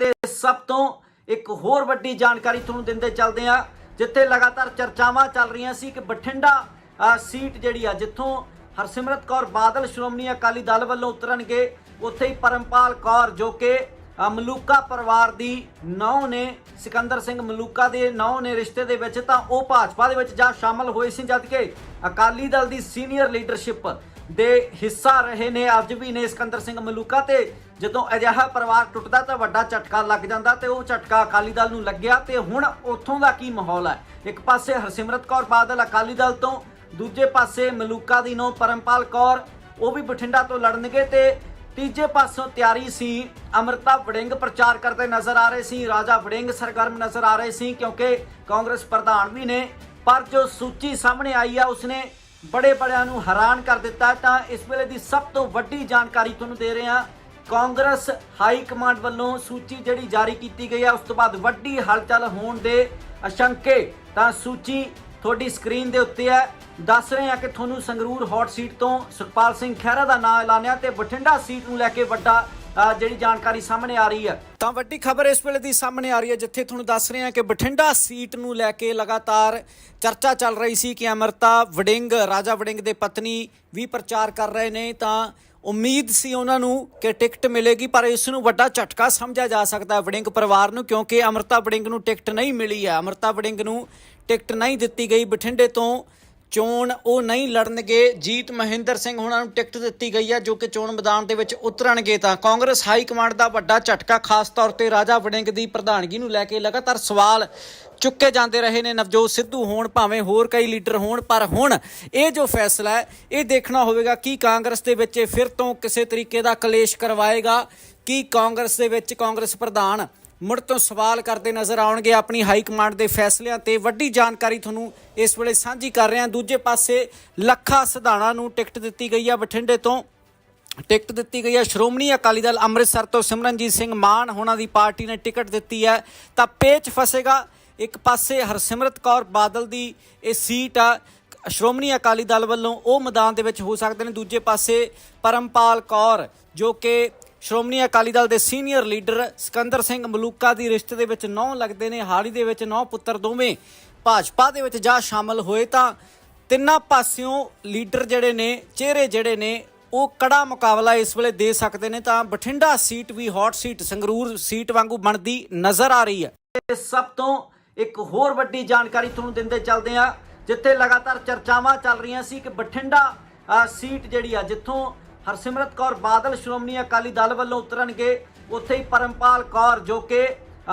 ਤੇ ਸਭ ਤੋਂ ਇੱਕ ਹੋਰ ਵੱਡੀ ਜਾਣਕਾਰੀ ਤੁਹਾਨੂੰ ਦਿੰਦੇ ਚੱਲਦੇ ਆ ਜਿੱਥੇ ਲਗਾਤਾਰ ਚਰਚਾਵਾਂ ਚੱਲ ਰਹੀਆਂ ਸੀ ਕਿ ਬਠਿੰਡਾ ਸੀਟ ਜਿਹੜੀ ਆ, ਜਿੱਥੋਂ ਹਰਸਿਮਰਤ ਕੌਰ ਬਾਦਲ, ਸ਼੍ਰੋਮਣੀ ਅਕਾਲੀ ਦਲ ਵੱਲੋਂ ਉਤਰਨਗੇ, ਉੱਥੇ ਹੀ ਪਰਮਪਾਲ ਕੌਰ ਜੋ ਕਿ ਮਲੂਕਾ ਪਰਿਵਾਰ ਦੀ ਨੌ ਨੇ, ਸਿਕੰਦਰ ਸਿੰਘ ਮਲੂਕਾ ਦੇ ਨੌ ਨੇ ਰਿਸ਼ਤੇ ਦੇ ਵਿੱਚ, ਤਾਂ ਉਹ ਭਾਜਪਾ ਦੇ ਵਿੱਚ ਜਾ ਸ਼ਾਮਲ ਹੋਏ ਸੀ ਜਦ ਕਿ ਅਕਾਲੀ ਦਲ ਦੀ ਸੀਨੀਅਰ ਲੀਡਰਸ਼ਿਪ ਦੇ ਹਿੱਸਾ ਰਹੇ ਨੇ। ਅੱਜ ਵੀ ਨੇ ਸਿਕੰਦਰ ਸਿੰਘ ਮਲੂਕਾ ਤੇ। ਜਦੋਂ ਅਜਿਹਾ ਪਰਿਵਾਰ ਟੁੱਟਦਾ ਤਾਂ ਵੱਡਾ ਝਟਕਾ ਲੱਗ ਜਾਂਦਾ ਤੇ ਉਹ ਝਟਕਾ ਅਕਾਲੀ ਦਲ ਨੂੰ ਲੱਗਿਆ ਤੇ ਹੁਣ ਉੱਥੋਂ ਦਾ ਕੀ ਮਾਹੌਲ ਹੈ? ਇੱਕ ਪਾਸੇ ਹਰਸਿਮਰਤ ਕੌਰ ਬਾਦਲ ਅਕਾਲੀ ਦਲ ਤੋਂ, ਦੂਜੇ ਪਾਸੇ ਮਲੂਕਾ ਦੀ ਨੋ ਪਰਮਪਾਲ ਕੌਰ, ਉਹ ਵੀ ਬਠਿੰਡਾ ਤੋਂ ਲੜਨਗੇ ਤੇ ਤੀਜੇ ਪਾਸੋਂ ਤਿਆਰੀ ਸੀ, ਅਮਰਤਾ ਵੜਿੰਗ ਪ੍ਰਚਾਰ ਕਰਦੇ ਨਜ਼ਰ ਆ ਰਹੇ ਸੀ, ਰਾਜਾ ਵੜਿੰਗ ਸਰਗਰਮ ਨਜ਼ਰ ਆ ਰਹੇ ਸੀ ਕਿਉਂਕਿ ਕਾਂਗਰਸ ਪ੍ਰਧਾਨ ਵੀ ਨੇ, ਪਰ ਜੋ ਸੂਚੀ ਸਾਹਮਣੇ ਆਈ ਆ, ਉਸਨੇ ਬੜੇ ਬੜਿਆਂ ਨੂੰ ਹੈਰਾਨ ਕਰ ਦਿੱਤਾ ਤਾਂ ਇਸ ਵੇਲੇ ਦੀ ਸਭ ਤੋਂ ਵੱਡੀ ਜਾਣਕਾਰੀ ਤੁਹਾਨੂੰ ਦੇ ਰਹੇ ਹਾਂ। ਕਾਂਗਰਸ ਹਾਈ ਕਮਾਂਡ ਵੱਲੋਂ ਸੂਚੀ ਜਿਹੜੀ ਜਾਰੀ ਕੀਤੀ ਗਈ ਹੈ, ਉਸ ਤੋਂ ਬਾਅਦ ਵੱਡੀ ਹਲਚਲ ਹੋਣ ਦੇ ਅਸ਼ੰਕੇ ਤਾਂ ਸੂਚੀ ਤੁਹਾਡੀ ਸਕਰੀਨ ਦੇ ਉੱਤੇ ਹੈ। ਦੱਸ ਰਹੇ ਹਾਂ ਕਿ ਤੁਹਾਨੂੰ ਸੰਗਰੂਰ ਹੌਟ ਸੀਟ ਤੋਂ ਸੁਖਪਾਲ ਸਿੰਘ ਖਹਿਰਾ ਦਾ ਨਾਮ ਐਲਾਨਿਆ ਤੇ ਬਠਿੰਡਾ ਸੀਟ ਨੂੰ ਲੈ ਕੇ ਵੱਡਾ ਜਿਹੜੀ ਜਾਣਕਾਰੀ ਸਾਹਮਣੇ ਆ ਰਹੀ ਹੈ। ਤਾਂ ਵੱਡੀ ਖਬਰ ਇਸ ਵੇਲੇ ਦੀ ਸਾਹਮਣੇ ਆ ਰਹੀ ਹੈ, ਜਿੱਥੇ ਤੁਹਾਨੂੰ ਦੱਸ ਰਹੇ ਹਾਂ ਕਿ ਬਠਿੰਡਾ ਸੀਟ ਨੂੰ ਲੈ ਕੇ ਲਗਾਤਾਰ ਚਰਚਾ ਚੱਲ ਰਹੀ ਸੀ ਕਿ ਅਮਰਤਾ ਵਡਿੰਗ ਰਾਜਾ ਵਡਿੰਗ ਦੇ ਪਤਨੀ ਵੀ ਪ੍ਰਚਾਰ ਕਰ ਰਹੇ ਨੇ। ਤਾਂ ਉਮੀਦ ਸੀ ਉਹਨਾਂ ਨੂੰ ਕਿ ਟਿਕਟ ਮਿਲੇਗੀ, ਪਰ ਇਸ ਨੂੰ ਵੱਡਾ ਝਟਕਾ ਸਮਝਿਆ ਜਾ ਸਕਦਾ ਹੈ ਵੜਿੰਗ ਪਰਿਵਾਰ ਨੂੰ, ਕਿਉਂਕਿ ਅਮਰਤਾ ਵੜਿੰਗ ਨੂੰ ਟਿਕਟ ਨਹੀਂ ਮਿਲੀ ਹੈ। ਅਮਰਤਾ ਵੜਿੰਗ ਨੂੰ ਟਿਕਟ ਨਹੀਂ ਦਿੱਤੀ ਗਈ। ਬਠਿੰਡੇ ਤੋਂ ਚੋਣ ਉਹ ਨਹੀਂ ਲੜਨਗੇ। ਜੀਤ ਮਹਿੰਦਰ ਸਿੰਘ ਉਹਨਾਂ ਨੂੰ ਟਿਕਟ ਦਿੱਤੀ ਗਈ ਹੈ, ਜੋ ਕਿ ਚੋਣ ਮੈਦਾਨ ਦੇ ਵਿੱਚ ਉਤਰਨਗੇ ਤਾਂ ਕਾਂਗਰਸ ਹਾਈ ਕਮਾਂਡ ਦਾ ਵੱਡਾ ਝਟਕਾ, ਖਾਸ ਤੌਰ ਤੇ ਰਾਜਾ ਵੜਿੰਗ ਦੀ ਪ੍ਰਧਾਨਗੀ ਨੂੰ ਲੈ ਕੇ ਲਗਾਤਾਰ ਸਵਾਲ ਚੁੱਕੇ ਜਾਂਦੇ ਰਹੇ ਨੇ। ਨਵਜੋਤ ਸਿੱਧੂ ਹੋਣ ਭਾਵੇਂ ਹੋਰ ਕਈ ਲੀਡਰ ਹੋਣ, ਪਰ ਹੁਣ ਇਹ ਜੋ ਫੈਸਲਾ ਹੈ, ਇਹ ਦੇਖਣਾ ਹੋਵੇਗਾ ਕਿ ਕਾਂਗਰਸ ਦੇ ਵਿੱਚ ਇਹ ਫਿਰ ਤੋਂ ਕਿਸੇ ਤਰੀਕੇ ਦਾ ਕਲੇਸ਼ ਕਰਵਾਏਗਾ, ਕਿ ਕਾਂਗਰਸ ਦੇ ਵਿੱਚ ਕਾਂਗਰਸ ਪ੍ਰਧਾਨ ਮੁੜ ਤੋਂ ਸਵਾਲ ਕਰਦੇ ਨਜ਼ਰ ਆਉਣਗੇ ਆਪਣੀ ਹਾਈ ਕਮਾਂਡ ਦੇ ਫੈਸਲਿਆਂ ਤੇ। ਵੱਡੀ ਜਾਣਕਾਰੀ ਤੁਹਾਨੂੰ ਇਸ ਵੇਲੇ ਸਾਂਝੀ ਕਰ ਰਹੇ। ਹਾਂ ਦੂਜੇ ਪਾਸੇ ਲੱਖਾ ਸਿਧਾਣਾ ਨੂੰ ਟਿਕਟ ਦਿੱਤੀ ਗਈ ਹੈ ਬਠਿੰਡੇ ਤੋਂ। ਟਿਕਟ ਦਿੱਤੀ ਗਈ ਹੈ ਸ਼੍ਰੋਮਣੀ ਅਕਾਲੀ ਦਲ ਅੰਮ੍ਰਿਤਸਰ ਤੋਂ ਸਿਮਰਨਜੀਤ ਸਿੰਘ ਮਾਨ ਉਹਨਾਂ ਦੀ ਪਾਰਟੀ ਨੇ ਟਿਕਟ ਦਿੱਤੀ ਹੈ ਤਾਂ ਪੇਚ ਫਸੇਗਾ। ਇੱਕ ਪਾਸੇ ਹਰਸਿਮਰਤ ਕੌਰ ਬਾਦਲ ਦੀ ਇਹ ਸੀਟ ਆ। ਸ਼੍ਰੋਮਣੀ ਅਕਾਲੀ ਦਲ ਵੱਲੋਂ ਉਹ ਮੈਦਾਨ ਦੇ ਵਿੱਚ ਹੋ ਸਕਦੇ ਨੇ। ਦੂਜੇ ਪਾਸੇ ਪਰਮਪਾਲ ਕੌਰ ਜੋ ਕਿ ਸ਼੍ਰੋਮਣੀ ਅਕਾਲੀ ਦਲ ਦੇ ਸੀਨੀਅਰ ਲੀਡਰ ਸਿਕੰਦਰ ਸਿੰਘ ਮਲੂਕਾ ਦੀ ਰਿਸ਼ਤੇ ਦੇ ਵਿੱਚ ਨੌ ਲੱਗਦੇ ਨੇ ਹਾਲ ਹੀ ਦੇ ਵਿੱਚ ਨੌ ਪੁੱਤਰ ਦੋਵੇਂ ਭਾਜਪਾ ਦੇ ਵਿੱਚ ਜਾ ਸ਼ਾਮਲ ਹੋਏ ਤਾਂ ਤਿੰਨਾਂ ਪਾਸਿਓਂ ਲੀਡਰ ਜਿਹੜੇ ਨੇ, ਚਿਹਰੇ ਜਿਹੜੇ ਨੇ, ਉਹ ਕੜਾ ਮੁਕਾਬਲਾ ਇਸ ਵੇਲੇ ਦੇ ਸਕਦੇ ਨੇ ਤਾਂ ਬਠਿੰਡਾ ਸੀਟ ਵੀ ਹੌਟ ਸੀਟ ਸੰਗਰੂਰ ਸੀਟ ਵਾਂਗੂ ਬਣਦੀ ਨਜ਼ਰ ਆ ਰਹੀ ਹੈ। ਤੇ ਸਭ ਤੋਂ ਇੱਕ ਹੋਰ ਵੱਡੀ ਜਾਣਕਾਰੀ ਤੁਹਾਨੂੰ ਦਿੰਦੇ ਚੱਲਦੇ ਆ ਜਿੱਥੇ ਲਗਾਤਾਰ ਚਰਚਾਵਾਂ ਚੱਲ ਰਹੀਆਂ ਸੀ ਕਿ ਬਠਿੰਡਾ ਸੀਟ ਜਿਹੜੀ ਆ, ਜਿੱਥੋਂ ਹਰਸਿਮਰਤ ਕੌਰ ਬਾਦਲ, ਸ਼੍ਰੋਮਣੀ ਅਕਾਲੀ ਦਲ ਵੱਲੋਂ ਉਤਰਨਗੇ। ਉੱਥੇ ਹੀ ਪਰਮਪਾਲ ਕੌਰ ਜੋ ਕਿ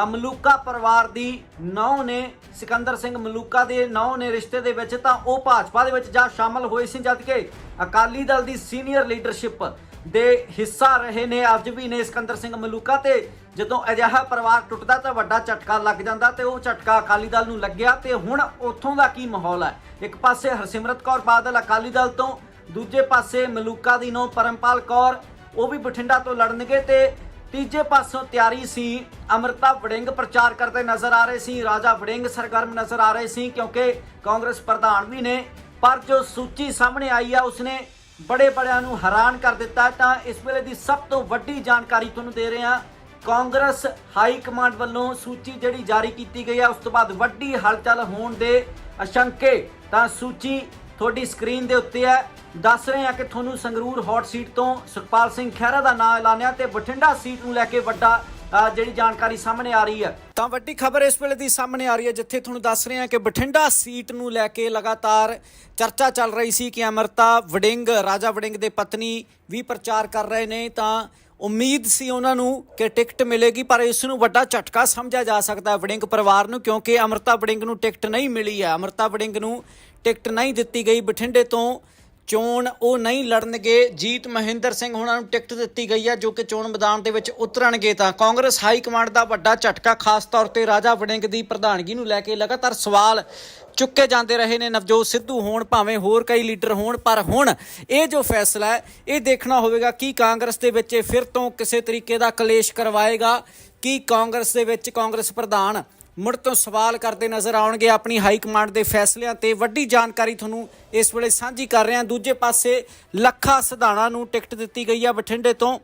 ਮਲੂਕਾ ਪਰਿਵਾਰ ਦੀ ਨੌ ਨੇ, ਸਿਕੰਦਰ ਸਿੰਘ ਮਲੂਕਾ ਦੇ ਨੌ ਨੇ ਰਿਸ਼ਤੇ ਦੇ ਵਿੱਚ, ਤਾਂ ਉਹ ਭਾਜਪਾ ਦੇ ਵਿੱਚ ਜਾ ਸ਼ਾਮਲ ਹੋਏ ਸੀ, ਜਦ ਕਿ ਅਕਾਲੀ ਦਲ ਦੀ ਸੀਨੀਅਰ ਲੀਡਰਸ਼ਿਪ ਦੇ ਹਿੱਸਾ ਰਹੇ ਨੇ, ਅੱਜ ਵੀ ਨੇ ਸਿਕੰਦਰ ਸਿੰਘ ਮਲੂਕਾ ਤੇ। ਜਦੋਂ ਅਜਿਹਾ ਪਰਿਵਾਰ ਟੁੱਟਦਾ ਤਾਂ ਵੱਡਾ ਝਟਕਾ ਲੱਗ ਜਾਂਦਾ ਤੇ ਉਹ ਝਟਕਾ ਅਕਾਲੀ ਦਲ ਨੂੰ ਲੱਗਿਆ ਤੇ ਹੁਣ ਉੱਥੋਂ ਦਾ ਕੀ ਮਾਹੌਲ ਹੈ? ਇੱਕ ਪਾਸੇ ਹਰਸਿਮਰਤ ਕੌਰ ਬਾਦਲ ਅਕਾਲੀ ਦਲ ਤੋਂ ਦੂਜੇ ਪਾਸੇ ਮਲੂਕਾ ਦੀ ਨੋ ਪਰਮਪਾਲ ਕੌਰ, ਉਹ ਵੀ ਬਠਿੰਡਾ ਤੋਂ ਲੜਨਗੇ ਤੇ ਤੀਜੇ ਪਾਸੋਂ ਤਿਆਰੀ ਸੀ, ਅਮਰਤਾ ਵੜਿੰਗ ਪ੍ਰਚਾਰ ਕਰਦੇ ਨਜ਼ਰ ਆ ਰਹੇ ਸੀ, ਰਾਜਾ ਵੜਿੰਗ ਸਰਗਰਮ ਨਜ਼ਰ ਆ ਰਹੇ ਸੀ ਕਿਉਂਕਿ ਕਾਂਗਰਸ ਪ੍ਰਧਾਨ ਵੀ ਨੇ, ਪਰ ਜੋ ਸੂਚੀ ਸਾਹਮਣੇ ਆਈ ਆ, ਉਸਨੇ ਬੜੇ ਬੜਿਆਂ ਨੂੰ ਹੈਰਾਨ ਕਰ ਦਿੱਤਾ। ਤਾਂ ਇਸ ਵੇਲੇ ਦੀ ਸਭ ਤੋਂ ਵੱਡੀ ਜਾਣਕਾਰੀ ਤੁਹਾਨੂੰ ਦੇ ਰਹੇ ਹਾਂ, ਕਾਂਗਰਸ ਹਾਈ ਕਮਾਂਡ ਵੱਲੋਂ ਸੂਚੀ ਜਿਹੜੀ ਜਾਰੀ ਕੀਤੀ ਗਈ ਹੈ ਉਸ ਤੋਂ ਬਾਅਦ ਵੱਡੀ ਹਲਚਲ ਹੋਣ ਦੇ ਅਸ਼ੰਕੇ ਤਾਂ ਸੂਚੀ ਤੁਹਾਡੀ ਸਕਰੀਨ ਦੇ ਉੱਤੇ ਹੈ। ਦੱਸ ਰਹੇ ਹਾਂ ਕਿ ਤੁਹਾਨੂੰ ਸੰਗਰੂਰ ਹੌਟ ਸੀਟ ਤੋਂ ਸੁਖਪਾਲ ਸਿੰਘ ਖਹਿਰਾ ਦਾ ਨਾਮ ਐਲਾਨਿਆ ਤੇ ਬਠਿੰਡਾ ਸੀਟ ਨੂੰ ਲੈ ਕੇ ਵੱਡਾ ਜਿਹੜੀ ਜਾਣਕਾਰੀ ਸਾਹਮਣੇ ਆ ਰਹੀ ਹੈ। ਤਾਂ ਵੱਡੀ ਖਬਰ ਇਸ ਵੇਲੇ ਦੀ ਸਾਹਮਣੇ ਆ ਰਹੀ ਹੈ, ਜਿੱਥੇ ਤੁਹਾਨੂੰ ਦੱਸ ਰਹੇ ਹਾਂ ਕਿ ਬਠਿੰਡਾ ਸੀਟ ਨੂੰ ਲੈ ਕੇ ਲਗਾਤਾਰ ਚਰਚਾ ਚੱਲ ਰਹੀ ਸੀ ਕਿ ਅਮਰਤਾ ਵਡਿੰਗ ਰਾਜਾ ਵਡਿੰਗ ਦੇ ਪਤਨੀ ਵੀ ਪ੍ਰਚਾਰ ਕਰ ਰਹੇ ਨੇ। ਤਾਂ ਉਮੀਦ ਸੀ ਉਹਨਾਂ ਨੂੰ ਕਿ ਟਿਕਟ ਮਿਲੇਗੀ, ਪਰ ਇਸ ਨੂੰ ਵੱਡਾ ਝਟਕਾ ਸਮਝਿਆ ਜਾ ਸਕਦਾ ਹੈ ਵੜਿੰਗ ਪਰਿਵਾਰ ਨੂੰ, ਕਿਉਂਕਿ ਅਮਰਤਾ ਵੜਿੰਗ ਨੂੰ ਟਿਕਟ ਨਹੀਂ ਮਿਲੀ ਹੈ। ਅਮਰਤਾ ਵੜਿੰਗ ਨੂੰ ਟਿਕਟ ਨਹੀਂ ਦਿੱਤੀ ਗਈ। ਬਠਿੰਡੇ ਤੋਂ ਚੋਣ ਉਹ ਨਹੀਂ ਲੜਨਗੇ। ਜੀਤ ਮਹਿੰਦਰ ਸਿੰਘ ਉਹਨਾਂ ਨੂੰ ਟਿਕਟ ਦਿੱਤੀ ਗਈ ਹੈ ਜੋ ਕਿ ਚੋਣ ਮੈਦਾਨ ਦੇ ਵਿੱਚ ਉਤਰਨਗੇ ਤਾਂ ਕਾਂਗਰਸ ਹਾਈ ਕਮਾਂਡ ਦਾ ਵੱਡਾ ਝਟਕਾ, ਖਾਸ ਤੌਰ ਤੇ ਰਾਜਾ ਵੜਿੰਗ ਦੀ ਪ੍ਰਧਾਨਗੀ ਨੂੰ ਲੈ ਕੇ ਲਗਾਤਾਰ ਸਵਾਲ ਚੁੱਕੇ ਜਾਂਦੇ ਰਹੇ ਨੇ। ਨਵਜੋਤ ਸਿੱਧੂ ਹੋਣ ਭਾਵੇਂ ਹੋਰ ਕਈ ਲੀਡਰ ਹੋਣ, ਪਰ ਹੁਣ ਇਹ ਜੋ ਫੈਸਲਾ ਹੈ, ਇਹ ਦੇਖਣਾ ਹੋਵੇਗਾ ਕਿ ਕਾਂਗਰਸ ਦੇ ਵਿੱਚ ਇਹ ਫਿਰ ਤੋਂ ਕਿਸੇ ਤਰੀਕੇ ਦਾ ਕਲੇਸ਼ ਕਰਵਾਏਗਾ, ਕਿ ਕਾਂਗਰਸ ਦੇ ਵਿੱਚ ਕਾਂਗਰਸ ਪ੍ਰਧਾਨ ਮੁੜ ਤੋਂ ਸਵਾਲ ਕਰਦੇ ਨਜ਼ਰ ਆਉਣਗੇ ਆਪਣੀ ਹਾਈ ਕਮਾਂਡ ਦੇ ਫੈਸਲਿਆਂ ਤੇ। ਵੱਡੀ ਜਾਣਕਾਰੀ ਤੁਹਾਨੂੰ ਇਸ ਵੇਲੇ ਸਾਂਝੀ ਕਰ ਰਹੇ ਹਾਂ। ਦੂਜੇ ਪਾਸੇ ਲੱਖਾ ਸਿਧਾਣਾ ਨੂੰ ਟਿਕਟ ਦਿੱਤੀ ਗਈ ਆ ਬਠਿੰਡੇ ਤੋਂ।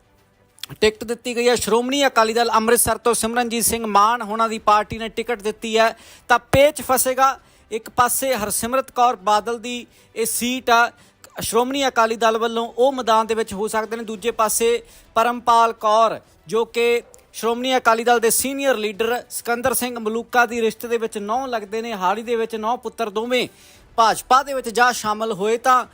ਟਿਕਟ ਦਿੱਤੀ ਗਈ ਹੈ ਸ਼੍ਰੋਮਣੀ ਅਕਾਲੀ ਦਲ ਅੰਮ੍ਰਿਤਸਰ ਤੋਂ ਸਿਮਰਨਜੀਤ ਸਿੰਘ ਮਾਨ ਉਹਨਾਂ ਦੀ ਪਾਰਟੀ ਨੇ ਟਿਕਟ ਦਿੱਤੀ ਹੈ ਤਾਂ ਪੇਚ ਫਸੇਗਾ ਇੱਕ ਪਾਸੇ ਹਰਸਿਮਰਤ ਕੌਰ ਬਾਦਲ ਦੀ ਇਹ ਸੀਟ ਆ। ਸ਼੍ਰੋਮਣੀ ਅਕਾਲੀ ਦਲ ਵੱਲੋਂ ਉਹ ਮੈਦਾਨ ਦੇ ਵਿੱਚ ਹੋ ਸਕਦੇ ਨੇ। ਦੂਜੇ ਪਾਸੇ ਪਰਮਪਾਲ ਕੌਰ ਜੋ ਕਿ ਸ਼੍ਰੋਮਣੀ ਅਕਾਲੀ ਦਲ ਦੇ ਸੀਨੀਅਰ ਲੀਡਰ ਸਿਕੰਦਰ ਸਿੰਘ ਮਲੂਕਾ ਦੀ ਰਿਸ਼ਤੇ ਦੇ ਵਿੱਚ ਨੌ ਲੱਗਦੇ ਨੇ ਹਾਲ ਹੀ ਦੇ ਵਿੱਚ ਨੌ ਪੁੱਤਰ ਦੋਵੇਂ ਭਾਜਪਾ ਦੇ ਵਿੱਚ ਜਾ ਸ਼ਾਮਲ ਹੋਏ ਤਾਂ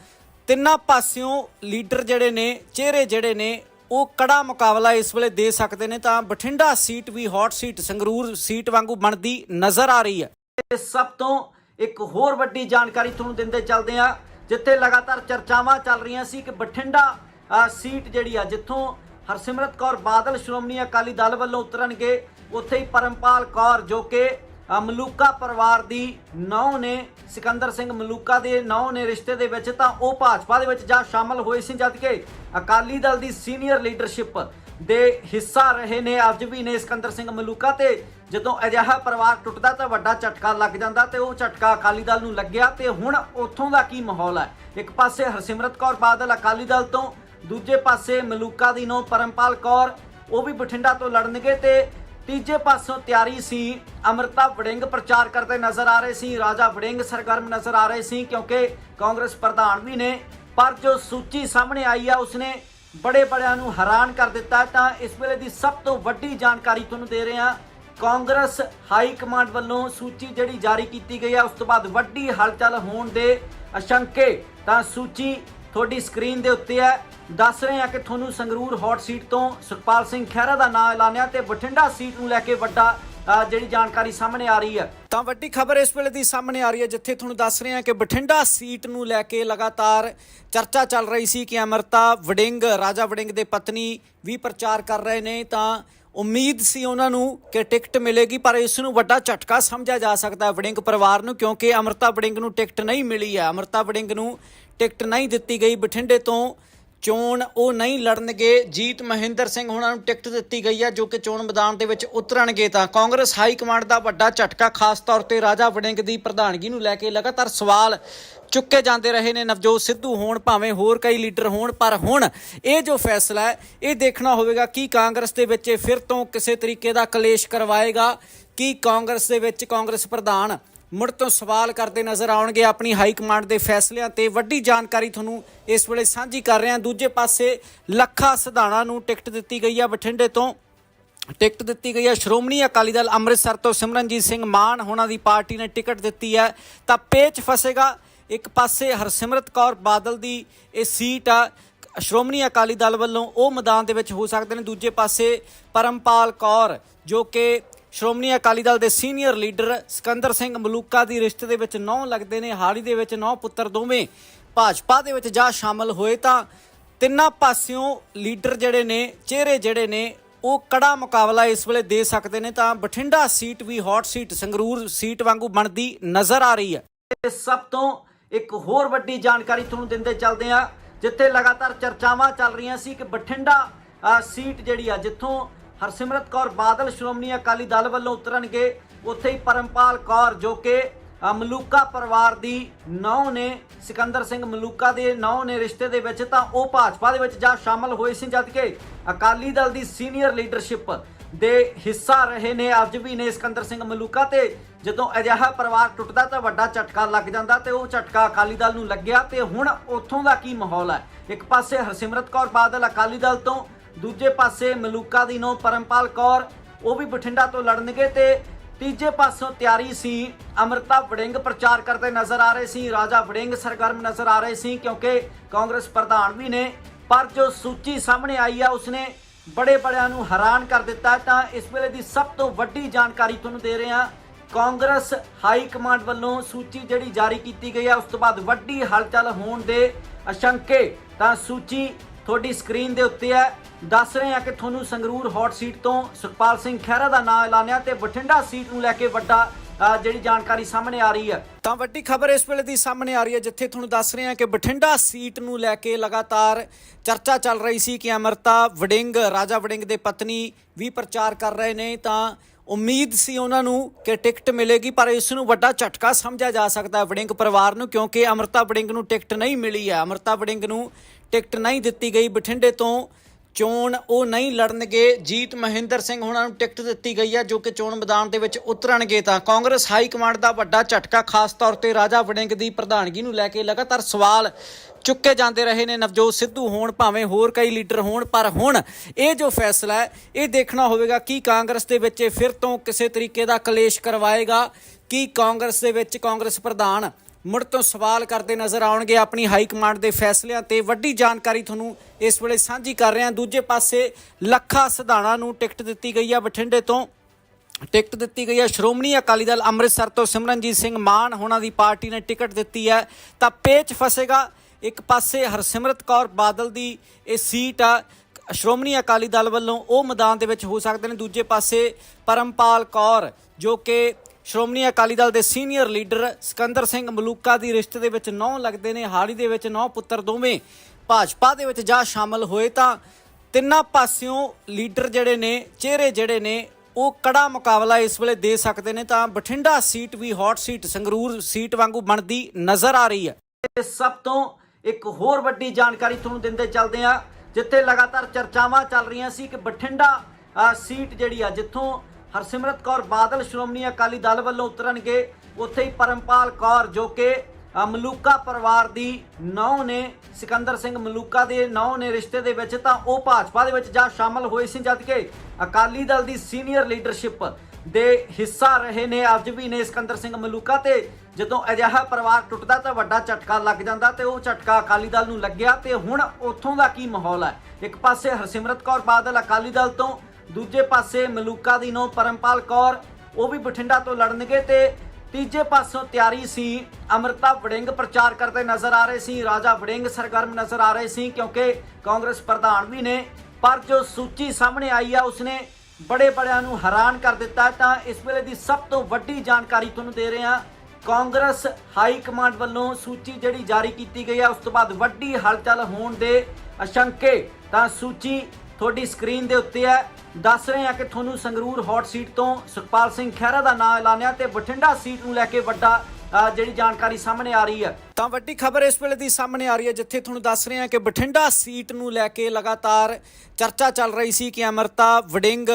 ਤਿੰਨਾਂ ਪਾਸਿਓਂ ਲੀਡਰ ਜਿਹੜੇ ਨੇ, ਚਿਹਰੇ ਜਿਹੜੇ ਨੇ, ਉਹ ਕੜਾ ਮੁਕਾਬਲਾ ਇਸ ਵੇਲੇ ਦੇ ਸਕਦੇ ਨੇ ਤਾਂ ਬਠਿੰਡਾ ਸੀਟ ਵੀ ਹੌਟ ਸੀਟ ਸੰਗਰੂਰ ਸੀਟ ਵਾਂਗੂ ਬਣਦੀ ਨਜ਼ਰ ਆ ਰਹੀ ਹੈ। ਤੇ ਸਭ ਤੋਂ ਇੱਕ ਹੋਰ ਵੱਡੀ ਜਾਣਕਾਰੀ ਤੁਹਾਨੂੰ ਦਿੰਦੇ ਚੱਲਦੇ ਆ ਜਿੱਥੇ ਲਗਾਤਾਰ ਚਰਚਾਵਾਂ ਚੱਲ ਰਹੀਆਂ ਸੀ ਕਿ ਬਠਿੰਡਾ ਸੀਟ ਜਿਹੜੀ ਆ, ਜਿੱਥੋਂ ਹਰਸਿਮਰਤ ਕੌਰ ਬਾਦਲ, ਸ਼੍ਰੋਮਣੀ ਅਕਾਲੀ ਦਲ ਵੱਲੋਂ ਉਤਰਨਗੇ। ਉੱਥੇ ਹੀ ਪਰਮਪਾਲ ਕੌਰ ਜੋ ਕਿ ਮਲੂਕਾ ਪਰਿਵਾਰ ਦੀ ਨੌ ਨੇ, ਸਿਕੰਦਰ ਸਿੰਘ ਮਲੂਕਾ ਦੇ ਨੌ ਨੇ ਰਿਸ਼ਤੇ ਦੇ ਵਿੱਚ, ਤਾਂ ਉਹ ਭਾਜਪਾ ਦੇ ਵਿੱਚ ਜਾ ਸ਼ਾਮਲ ਹੋਏ ਸੀ ਜਦਕਿ ਅਕਾਲੀ ਦਲ ਦੀ ਸੀਨੀਅਰ ਲੀਡਰਸ਼ਿਪ ਦੇ ਹਿੱਸਾ ਰਹੇ ਨੇ, ਅੱਜ ਵੀ ਨੇ ਸਿਕੰਦਰ ਸਿੰਘ ਮਲੂਕਾ ਤੇ। ਜਦੋਂ ਅਜਿਹਾ ਪਰਿਵਾਰ ਟੁੱਟਦਾ ਤਾਂ ਵੱਡਾ ਝਟਕਾ ਲੱਗ ਜਾਂਦਾ ਤੇ ਉਹ ਝਟਕਾ ਅਕਾਲੀ ਦਲ ਨੂੰ ਲੱਗਿਆ ਤੇ ਹੁਣ ਉੱਥੋਂ ਦਾ ਕੀ ਮਾਹੌਲ ਹੈ? ਇੱਕ ਪਾਸੇ ਹਰਸਿਮਰਤ ਕੌਰ ਬਾਦਲ ਅਕਾਲੀ ਦਲ ਤੋਂ ਦੂਜੇ ਪਾਸੇ ਮਲੂਕਾ ਦੀ ਨੋ ਪਰਮਪਾਲ ਕੌਰ, ਉਹ ਵੀ ਬਠਿੰਡਾ ਤੋਂ ਲੜਨਗੇ ਤੇ ਤੀਜੇ ਪਾਸੋਂ ਤਿਆਰੀ ਸੀ, ਅਮਰਤਾ ਵੜਿੰਗ ਪ੍ਰਚਾਰ ਕਰਦੇ ਨਜ਼ਰ ਆ ਰਹੇ ਸੀ, ਰਾਜਾ ਵੜਿੰਗ ਸਰਗਰਮ ਨਜ਼ਰ ਆ ਰਹੇ ਸੀ ਕਿਉਂਕਿ ਕਾਂਗਰਸ ਪ੍ਰਧਾਨ ਵੀ ਨੇ, ਪਰ ਜੋ ਸੂਚੀ ਸਾਹਮਣੇ ਆਈ ਆ, ਉਸਨੇ ਬੜੇ ਬੜਿਆਂ ਨੂੰ ਹੈਰਾਨ ਕਰ ਦਿੱਤਾ। ਤਾਂ ਇਸ ਵੇਲੇ ਦੀ ਸਭ ਤੋਂ ਵੱਡੀ ਜਾਣਕਾਰੀ ਤੁਹਾਨੂੰ ਦੇ ਰਹੇ ਹਾਂ ਕਾਂਗਰਸ ਹਾਈ ਕਮਾਂਡ ਵੱਲੋਂ ਸੂਚੀ ਜਿਹੜੀ ਜਾਰੀ ਕੀਤੀ ਗਈ ਹੈ ਉਸ ਤੋਂ ਬਾਅਦ ਵੱਡੀ ਹਲਚਲ ਹੋਣ ਦੇ ਅਸ਼ੰਕੇ, ਤਾਂ ਸੂਚੀ ਤੁਹਾਡੀ ਸਕਰੀਨ ਦੇ ਉੱਤੇ ਹੈ। ਦੱਸ ਰਹੇ ਹਾਂ ਕਿ ਤੁਹਾਨੂੰ ਸੰਗਰੂਰ ਹੌਟ ਸੀਟ ਤੋਂ ਸੁਖਪਾਲ ਸਿੰਘ ਖਹਿਰਾ ਦਾ ਨਾਮ ਐਲਾਨਿਆ ਤੇ ਬਠਿੰਡਾ ਸੀਟ ਨੂੰ ਲੈ ਕੇ ਵੱਡਾ ਜਿਹੜੀ ਜਾਣਕਾਰੀ ਸਾਹਮਣੇ ਆ ਰਹੀ ਹੈ। ਤਾਂ ਵੱਡੀ ਖਬਰ ਇਸ ਵੇਲੇ ਦੀ ਸਾਹਮਣੇ ਆ ਰਹੀ ਹੈ, ਜਿੱਥੇ ਤੁਹਾਨੂੰ ਦੱਸ ਰਹੇ ਹਾਂ ਕਿ ਬਠਿੰਡਾ ਸੀਟ ਨੂੰ ਲੈ ਕੇ ਲਗਾਤਾਰ ਚਰਚਾ ਚੱਲ ਰਹੀ ਸੀ ਕਿ ਅਮਰਤਾ ਵਡਿੰਗ ਰਾਜਾ ਵਡਿੰਗ ਦੇ ਪਤਨੀ ਵੀ ਪ੍ਰਚਾਰ ਕਰ ਰਹੇ ਨੇ। ਤਾਂ ਉਮੀਦ ਸੀ ਉਹਨਾਂ ਨੂੰ ਕਿ ਟਿਕਟ ਮਿਲੇਗੀ, ਪਰ ਇਸ ਨੂੰ ਵੱਡਾ ਝਟਕਾ ਸਮਝਿਆ ਜਾ ਸਕਦਾ ਹੈ ਵੜਿੰਗ ਪਰਿਵਾਰ ਨੂੰ, ਕਿਉਂਕਿ ਅਮਰਤਾ ਵੜਿੰਗ ਨੂੰ ਟਿਕਟ ਨਹੀਂ ਮਿਲੀ ਹੈ। ਅਮਰਤਾ ਵੜਿੰਗ ਨੂੰ ਟਿਕਟ ਨਹੀਂ ਦਿੱਤੀ ਗਈ। ਬਠਿੰਡੇ ਤੋਂ ਚੋਣ ਉਹ ਨਹੀਂ ਲੜਨਗੇ। ਜੀਤ ਮਹਿੰਦਰ ਸਿੰਘ ਉਹਨਾਂ ਨੂੰ ਟਿਕਟ ਦਿੱਤੀ ਗਈ ਹੈ, ਜੋ ਕਿ ਚੋਣ ਮੈਦਾਨ ਦੇ ਵਿੱਚ ਉਤਰਨਗੇ ਤਾਂ ਕਾਂਗਰਸ ਹਾਈ ਕਮਾਂਡ ਦਾ ਵੱਡਾ ਝਟਕਾ, ਖਾਸ ਤੌਰ ਤੇ ਰਾਜਾ ਵੜਿੰਗ ਦੀ ਪ੍ਰਧਾਨਗੀ ਨੂੰ ਲੈ ਕੇ ਲਗਾਤਾਰ ਸਵਾਲ ਚੁੱਕੇ ਜਾਂਦੇ ਰਹੇ ਨੇ। ਨਵਜੋਤ ਸਿੱਧੂ ਹੋਣ ਭਾਵੇਂ ਹੋਰ ਕਈ ਲੀਡਰ ਹੋਣ, ਪਰ ਹੁਣ ਇਹ ਜੋ ਫੈਸਲਾ ਹੈ, ਇਹ ਦੇਖਣਾ ਹੋਵੇਗਾ ਕਿ ਕਾਂਗਰਸ ਦੇ ਵਿੱਚ ਇਹ ਫਿਰ ਤੋਂ ਕਿਸੇ ਤਰੀਕੇ ਦਾ ਕਲੇਸ਼ ਕਰਵਾਏਗਾ, ਕਿ ਕਾਂਗਰਸ ਦੇ ਵਿੱਚ ਕਾਂਗਰਸ ਪ੍ਰਧਾਨ ਮੁੜ ਤੋਂ ਸਵਾਲ ਕਰਦੇ ਨਜ਼ਰ ਆਉਣਗੇ ਆਪਣੀ ਹਾਈ ਕਮਾਂਡ ਦੇ ਫੈਸਲਿਆਂ ਤੇ। ਵੱਡੀ ਜਾਣਕਾਰੀ ਤੁਹਾਨੂੰ ਇਸ ਵੇਲੇ ਸਾਂਝੀ ਕਰ ਰਹੇ। ਹਾਂ ਦੂਜੇ ਪਾਸੇ ਲੱਖਾ ਸਿਧਾਣਾ ਨੂੰ ਟਿਕਟ ਦਿੱਤੀ ਗਈ ਹੈ ਬਠਿੰਡੇ ਤੋਂ ਟਿਕਟ ਦਿੱਤੀ ਗਈ ਹੈ ਸ਼੍ਰੋਮਣੀ ਅਕਾਲੀ ਦਲ ਅੰਮ੍ਰਿਤਸਰ ਤੋਂ ਸਿਮਰਨਜੀਤ ਸਿੰਘ ਮਾਨ ਉਹਨਾਂ ਦੀ ਪਾਰਟੀ ਨੇ ਟਿਕਟ ਦਿੱਤੀ ਹੈ ਤਾਂ ਪੇਚ ਫਸੇਗਾ ਇੱਕ ਪਾਸੇ ਹਰਸਿਮਰਤ ਕੌਰ ਬਾਦਲ ਦੀ ਇਹ ਸੀਟ ਆ। ਸ਼੍ਰੋਮਣੀ ਅਕਾਲੀ ਦਲ ਵੱਲੋਂ ਉਹ ਮੈਦਾਨ ਦੇ ਵਿੱਚ ਹੋ ਸਕਦੇ ਨੇ। ਦੂਜੇ ਪਾਸੇ ਪਰਮਪਾਲ ਕੌਰ ਜੋ ਕਿ ਸ਼੍ਰੋਮਣੀ ਅਕਾਲੀ ਦਲ ਦੇ ਸੀਨੀਅਰ ਲੀਡਰ ਸਿਕੰਦਰ ਸਿੰਘ ਮਲੂਕਾ ਦੀ ਰਿਸ਼ਤੇ ਦੇ ਵਿੱਚ ਨੌ ਲੱਗਦੇ ਨੇ ਹਾਲ ਹੀ ਦੇ ਵਿੱਚ ਨੌ ਪੁੱਤਰ ਦੋਵੇਂ ਭਾਜਪਾ ਦੇ ਵਿੱਚ ਜਾ ਸ਼ਾਮਲ ਹੋਏ ਤਾਂ ਤਿੰਨਾਂ ਪਾਸਿਓਂ ਲੀਡਰ ਜਿਹੜੇ ਨੇ, ਚਿਹਰੇ ਜਿਹੜੇ ਨੇ, ਉਹ ਕੜਾ ਮੁਕਾਬਲਾ ਇਸ ਵੇਲੇ ਦੇ ਸਕਦੇ ਨੇ ਤਾਂ ਬਠਿੰਡਾ ਸੀਟ ਵੀ ਹੌਟ ਸੀਟ ਸੰਗਰੂਰ ਸੀਟ ਵਾਂਗੂ ਬਣਦੀ ਨਜ਼ਰ ਆ ਰਹੀ ਹੈ। ਤੇ ਸਭ ਤੋਂ ਇੱਕ ਹੋਰ ਵੱਡੀ ਜਾਣਕਾਰੀ ਤੁਹਾਨੂੰ ਦਿੰਦੇ ਚੱਲਦੇ ਆ ਜਿੱਥੇ ਲਗਾਤਾਰ ਚਰਚਾਵਾਂ ਚੱਲ ਰਹੀਆਂ ਸੀ ਕਿ ਬਠਿੰਡਾ ਸੀਟ ਜਿਹੜੀ ਆ, ਜਿੱਥੋਂ ਹਰਸਿਮਰਤ ਕੌਰ ਬਾਦਲ, ਸ਼੍ਰੋਮਣੀ ਅਕਾਲੀ ਦਲ ਵੱਲੋਂ ਉਤਰਨਗੇ। ਉੱਥੇ ਹੀ ਪਰਮਪਾਲ ਕੌਰ ਜੋ ਕਿ ਮਲੂਕਾ ਪਰਿਵਾਰ ਦੀ ਨੌ ਨੇ, ਸਿਕੰਦਰ ਸਿੰਘ ਮਲੂਕਾ ਦੇ ਨੌ ਨੇ ਰਿਸ਼ਤੇ ਦੇ ਵਿੱਚ, ਤਾਂ ਉਹ ਭਾਜਪਾ ਦੇ ਵਿੱਚ ਜਾ ਸ਼ਾਮਲ ਹੋਏ ਸੀ, ਜਦ ਕਿ ਅਕਾਲੀ ਦਲ ਦੀ ਸੀਨੀਅਰ ਲੀਡਰਸ਼ਿਪ ਦੇ ਹਿੱਸਾ ਰਹੇ ਨੇ, ਅੱਜ ਵੀ ਨੇ ਸਿਕੰਦਰ ਸਿੰਘ ਮਲੂਕਾ ਤੇ। ਜਦੋਂ ਅਜਿਹਾ ਪਰਿਵਾਰ ਟੁੱਟਦਾ ਤਾਂ ਵੱਡਾ ਝਟਕਾ ਲੱਗ ਜਾਂਦਾ ਤੇ ਉਹ ਝਟਕਾ ਅਕਾਲੀ ਦਲ ਨੂੰ ਲੱਗਿਆ ਤੇ ਹੁਣ ਉੱਥੋਂ ਦਾ ਕੀ ਮਾਹੌਲ ਹੈ? ਇੱਕ ਪਾਸੇ ਹਰਸਿਮਰਤ ਕੌਰ ਬਾਦਲ ਅਕਾਲੀ ਦਲ ਤੋਂ ਦੂਜੇ ਪਾਸੇ ਮਲੂਕਾ ਦੀ ਨੋ ਪਰਮਪਾਲ ਕੌਰ, ਉਹ ਵੀ ਬਠਿੰਡਾ ਤੋਂ ਲੜਨਗੇ ਤੇ ਤੀਜੇ ਪਾਸੋਂ ਤਿਆਰੀ ਸੀ, ਅਮਰਤਾ ਵੜਿੰਗ ਪ੍ਰਚਾਰ ਕਰਦੇ ਨਜ਼ਰ ਆ ਰਹੇ ਸੀ, ਰਾਜਾ ਵੜਿੰਗ ਸਰਗਰਮ ਨਜ਼ਰ ਆ ਰਹੇ ਸੀ ਕਿਉਂਕਿ ਕਾਂਗਰਸ ਪ੍ਰਧਾਨ ਵੀ ਨੇ, ਪਰ ਜੋ ਸੂਚੀ ਸਾਹਮਣੇ ਆਈ ਆ, ਉਸਨੇ ਬੜੇ ਬੜਿਆਂ ਨੂੰ ਹੈਰਾਨ ਕਰ ਦਿੱਤਾ ਤਾਂ ਇਸ ਵੇਲੇ ਦੀ ਸਭ ਤੋਂ ਵੱਡੀ ਜਾਣਕਾਰੀ ਤੁਹਾਨੂੰ ਦੇ ਰਹੇ ਹਾਂ, ਕਾਂਗਰਸ ਹਾਈ ਕਮਾਂਡ ਵੱਲੋਂ ਸੂਚੀ ਜਿਹੜੀ ਜਾਰੀ ਕੀਤੀ ਗਈ ਹੈ ਉਸ ਤੋਂ ਬਾਅਦ ਵੱਡੀ ਹਲਚਲ ਹੋਣ ਦੇ ਅਸ਼ੰਕੇ ਤਾਂ ਸੂਚੀ ਤੁਹਾਡੀ ਸਕਰੀਨ ਦੇ ਉੱਤੇ ਹੈ। ਦੱਸ ਰਹੇ ਹਾਂ ਕਿ ਤੁਹਾਨੂੰ ਸੰਗਰੂਰ ਹੌਟ ਸੀਟ ਤੋਂ ਸੁਖਪਾਲ ਸਿੰਘ ਖਹਿਰਾ ਦਾ ਨਾਮ ਐਲਾਨਿਆ ਤੇ ਬਠਿੰਡਾ ਸੀਟ ਨੂੰ ਲੈ ਕੇ ਵੱਡਾ ਜਿਹੜੀ ਜਾਣਕਾਰੀ ਸਾਹਮਣੇ ਆ ਰਹੀ ਹੈ। ਤਾਂ ਵੱਡੀ ਖਬਰ ਇਸ ਵੇਲੇ ਦੀ ਸਾਹਮਣੇ ਆ ਰਹੀ ਹੈ, ਜਿੱਥੇ ਤੁਹਾਨੂੰ ਦੱਸ ਰਹੇ ਹਾਂ ਕਿ ਬਠਿੰਡਾ ਸੀਟ ਨੂੰ ਲੈ ਕੇ ਲਗਾਤਾਰ ਚਰਚਾ ਚੱਲ ਰਹੀ ਸੀ ਕਿ ਅਮਰਤਾ ਵਡਿੰਗ ਰਾਜਾ ਵੜਿੰਗ ਦੇ ਪਤਨੀ ਵੀ ਪ੍ਰਚਾਰ ਕਰ ਰਹੇ ਨੇ। ਤਾਂ ਉਮੀਦ ਸੀ ਉਹਨਾਂ ਨੂੰ ਕਿ ਟਿਕਟ ਮਿਲੇਗੀ, ਪਰ ਇਸ ਨੂੰ ਵੱਡਾ ਝਟਕਾ ਸਮਝਿਆ ਜਾ ਸਕਦਾ ਹੈ ਵੜਿੰਗ ਪਰਿਵਾਰ ਨੂੰ, ਕਿਉਂਕਿ ਅਮਰਤਾ ਵੜਿੰਗ ਨੂੰ ਟਿਕਟ ਨਹੀਂ ਮਿਲੀ ਹੈ। ਅਮਰਤਾ ਵੜਿੰਗ ਨੂੰ ਟਿਕਟ ਨਹੀਂ ਦਿੱਤੀ ਗਈ। ਬਠਿੰਡੇ ਤੋਂ ਚੋਣ ਉਹ ਨਹੀਂ ਲੜਨਗੇ। ਜੀਤ ਮਹਿੰਦਰ ਸਿੰਘ ਉਹਨਾਂ ਨੂੰ ਟਿਕਟ ਦਿੱਤੀ ਗਈ ਹੈ, ਜੋ ਕਿ ਚੋਣ ਮੈਦਾਨ ਦੇ ਵਿੱਚ ਉਤਰਨਗੇ ਤਾਂ ਕਾਂਗਰਸ ਹਾਈ ਕਮਾਂਡ ਦਾ ਵੱਡਾ ਝਟਕਾ, ਖਾਸ ਤੌਰ ਤੇ ਰਾਜਾ ਵੜਿੰਗ ਦੀ ਪ੍ਰਧਾਨਗੀ ਨੂੰ ਲੈ ਕੇ ਲਗਾਤਾਰ ਸਵਾਲ ਚੁੱਕੇ ਜਾਂਦੇ ਰਹੇ ਨੇ। ਨਵਜੋਤ ਸਿੱਧੂ ਹੋਣ ਭਾਵੇਂ ਹੋਰ ਕਈ ਲੀਡਰ ਹੋਣ, ਪਰ ਹੁਣ ਇਹ ਜੋ ਫੈਸਲਾ ਹੈ, ਇਹ ਦੇਖਣਾ ਹੋਵੇਗਾ ਕਿ ਕਾਂਗਰਸ ਦੇ ਵਿੱਚ ਇਹ ਫਿਰ ਤੋਂ ਕਿਸੇ ਤਰੀਕੇ ਦਾ ਕਲੇਸ਼ ਕਰਵਾਏਗਾ, ਕਿ ਕਾਂਗਰਸ ਦੇ ਵਿੱਚ ਕਾਂਗਰਸ ਪ੍ਰਧਾਨ ਮੁੜ ਤੋਂ ਸਵਾਲ ਕਰਦੇ ਨਜ਼ਰ ਆਉਣਗੇ ਆਪਣੀ ਹਾਈ ਕਮਾਂਡ ਦੇ ਫੈਸਲਿਆਂ ਤੇ। ਵੱਡੀ ਜਾਣਕਾਰੀ ਤੁਹਾਨੂੰ ਇਸ ਵੇਲੇ ਸਾਂਝੀ ਕਰ ਰਹੇ ਹਾਂ। ਦੂਜੇ ਪਾਸੇ ਲੱਖਾ ਸਿਧਾਣਾ ਨੂੰ ਟਿਕਟ ਦਿੱਤੀ ਗਈ ਆ ਬਠਿੰਡੇ ਤੋਂ। ਟਿਕਟ ਦਿੱਤੀ ਗਈ ਹੈ ਸ਼੍ਰੋਮਣੀ ਅਕਾਲੀ ਦਲ ਅੰਮ੍ਰਿਤਸਰ ਤੋਂ ਸਿਮਰਨਜੀਤ ਸਿੰਘ ਮਾਨ ਹੋਣਾ ਦੀ ਪਾਰਟੀ ਨੇ ਟਿਕਟ ਦਿੱਤੀ ਹੈ ਤਾਂ ਪੇਚ ਫਸੇਗਾ ਇੱਕ ਪਾਸੇ ਹਰਸਿਮਰਤ ਕੌਰ ਬਾਦਲ ਦੀ ਇਹ ਸੀਟ ਆ। ਸ਼੍ਰੋਮਣੀ ਅਕਾਲੀ ਦਲ ਵੱਲੋਂ ਉਹ ਮੈਦਾਨ ਦੇ ਵਿੱਚ ਹੋ ਸਕਦੇ ਨੇ। ਦੂਜੇ ਪਾਸੇ ਪਰਮਪਾਲ ਕੌਰ ਜੋ ਕਿ ਸ਼੍ਰੋਮਣੀ ਅਕਾਲੀ ਦਲ ਦੇ ਸੀਨੀਅਰ ਲੀਡਰ ਸਿਕੰਦਰ ਸਿੰਘ ਮਲੂਕਾ ਦੀ ਰਿਸ਼ਤੇ ਦੇ ਵਿੱਚ ਨੌ ਲੱਗਦੇ ਨੇ, ਹਾੜੀ ਦੇ ਵਿੱਚ ਨੌ ਪੁੱਤਰ ਦੋਵੇਂ ਭਾਜਪਾ ਦੇ ਵਿੱਚ ਜਾ ਸ਼ਾਮਲ ਹੋਏ ਤਾਂ ਤਿੰਨਾਂ ਪਾਸਿਓਂ ਲੀਡਰ ਜਿਹੜੇ ਨੇ, ਚਿਹਰੇ ਜਿਹੜੇ ਨੇ, ਉਹ ਕੜਾ ਮੁਕਾਬਲਾ ਇਸ ਵੇਲੇ ਦੇ ਸਕਦੇ ਨੇ ਤਾਂ ਬਠਿੰਡਾ ਸੀਟ ਵੀ ਹੌਟ ਸੀਟ ਸੰਗਰੂਰ ਸੀਟ ਵਾਂਗੂ ਬਣਦੀ ਨਜ਼ਰ ਆ ਰਹੀ ਹੈ। ਇਹ ਸਭ ਤੋਂ ਇੱਕ ਹੋਰ ਵੱਡੀ ਜਾਣਕਾਰੀ ਤੁਹਾਨੂੰ ਦਿੰਦੇ ਚੱਲਦੇ ਆ ਜਿੱਥੇ ਲਗਾਤਾਰ ਚਰਚਾਵਾਂ ਚੱਲ ਰਹੀਆਂ ਸੀ ਕਿ ਬਠਿੰਡਾ ਸੀਟ ਜਿਹੜੀ ਆ, ਜਿੱਥੋਂ ਹਰਸਿਮਰਤ ਕੌਰ ਬਾਦਲ, ਸ਼੍ਰੋਮਣੀ ਅਕਾਲੀ ਦਲ ਵੱਲੋਂ ਉਤਰਨਗੇ। ਉੱਥੇ ਹੀ ਪਰਮਪਾਲ ਕੌਰ ਜੋ ਕਿ ਮਲੂਕਾ ਪਰਿਵਾਰ ਦੀ ਨੌ ਨੇ, ਸਿਕੰਦਰ ਸਿੰਘ ਮਲੂਕਾ ਦੇ ਨੌ ਨੇ ਰਿਸ਼ਤੇ ਦੇ ਵਿੱਚ, ਤਾਂ ਉਹ ਭਾਜਪਾ ਦੇ ਵਿੱਚ ਜਾ ਸ਼ਾਮਲ ਹੋਏ ਸੀ, ਜਦ ਕਿ ਅਕਾਲੀ ਦਲ ਦੀ ਸੀਨੀਅਰ ਲੀਡਰਸ਼ਿਪ ਦੇ ਹਿੱਸਾ ਰਹੇ ਨੇ, ਅੱਜ ਵੀ ਨੇ ਸਿਕੰਦਰ ਸਿੰਘ ਮਲੂਕਾ ਤੇ। ਜਦੋਂ ਅਜਿਹਾ ਪਰਿਵਾਰ ਟੁੱਟਦਾ ਤਾਂ ਵੱਡਾ ਝਟਕਾ ਲੱਗ ਜਾਂਦਾ ਤੇ ਉਹ ਝਟਕਾ ਅਕਾਲੀ ਦਲ ਨੂੰ ਲੱਗਿਆ ਤੇ ਹੁਣ ਉੱਥੋਂ ਦਾ ਕੀ ਮਾਹੌਲ ਹੈ? ਇੱਕ ਪਾਸੇ ਹਰਸਿਮਰਤ ਕੌਰ ਬਾਦਲ ਅਕਾਲੀ ਦਲ ਤੋਂ ਦੂਜੇ ਪਾਸੇ ਮਲੂਕਾ ਦੀ ਨੋ ਪਰਮਪਾਲ ਕੌਰ, ਉਹ ਵੀ ਬਠਿੰਡਾ ਤੋਂ ਲੜਨਗੇ ਤੇ ਤੀਜੇ ਪਾਸੋਂ ਤਿਆਰੀ ਸੀ, ਅਮਰਤਾ ਵੜਿੰਗ ਪ੍ਰਚਾਰ ਕਰਦੇ ਨਜ਼ਰ ਆ ਰਹੇ ਸੀ, ਰਾਜਾ ਵੜਿੰਗ ਸਰਗਰਮ ਨਜ਼ਰ ਆ ਰਹੇ ਸੀ ਕਿਉਂਕਿ ਕਾਂਗਰਸ ਪ੍ਰਧਾਨ ਵੀ ਨੇ, ਪਰ ਜੋ ਸੂਚੀ ਸਾਹਮਣੇ ਆਈ ਆ, ਉਸਨੇ ਬੜੇ ਬੜਿਆਂ ਨੂੰ ਹੈਰਾਨ ਕਰ ਦਿੱਤਾ। ਤਾਂ ਇਸ ਵੇਲੇ ਦੀ ਸਭ ਤੋਂ ਵੱਡੀ ਜਾਣਕਾਰੀ ਤੁਹਾਨੂੰ ਦੇ ਰਹੇ ਹਾਂ, ਕਾਂਗਰਸ ਹਾਈ ਕਮਾਂਡ ਵੱਲੋਂ ਸੂਚੀ ਜਿਹੜੀ ਜਾਰੀ ਕੀਤੀ ਗਈ ਹੈ ਉਸ ਤੋਂ ਬਾਅਦ ਵੱਡੀ ਹਲਚਲ ਹੋਣ ਦੇ ਅਸ਼ੰਕੇ, ਤਾਂ ਸੂਚੀ ਤੁਹਾਡੀ ਸਕਰੀਨ ਦੇ ਉੱਤੇ ਹੈ। ਦੱਸ ਰਹੇ ਹਾਂ ਕਿ ਤੁਹਾਨੂੰ ਸੰਗਰੂਰ ਹੌਟ ਸੀਟ ਤੋਂ ਸੁਖਪਾਲ ਸਿੰਘ ਖਹਿਰਾ ਦਾ ਨਾਮ ਐਲਾਨਿਆ ਤੇ ਬਠਿੰਡਾ ਸੀਟ ਨੂੰ ਲੈ ਕੇ ਵੱਡਾ ਜਿਹੜੀ ਜਾਣਕਾਰੀ ਸਾਹਮਣੇ ਆ ਰਹੀ ਹੈ। ਤਾਂ ਵੱਡੀ ਖਬਰ ਇਸ ਵੇਲੇ ਦੀ ਸਾਹਮਣੇ ਆ ਰਹੀ ਹੈ, ਜਿੱਥੇ ਤੁਹਾਨੂੰ ਦੱਸ ਰਹੇ ਹਾਂ ਕਿ ਬਠਿੰਡਾ ਸੀਟ ਨੂੰ ਲੈ ਕੇ ਲਗਾਤਾਰ ਚਰਚਾ ਚੱਲ ਰਹੀ ਸੀ ਕਿ ਅਮਰਤਾ ਵੜਿੰਗ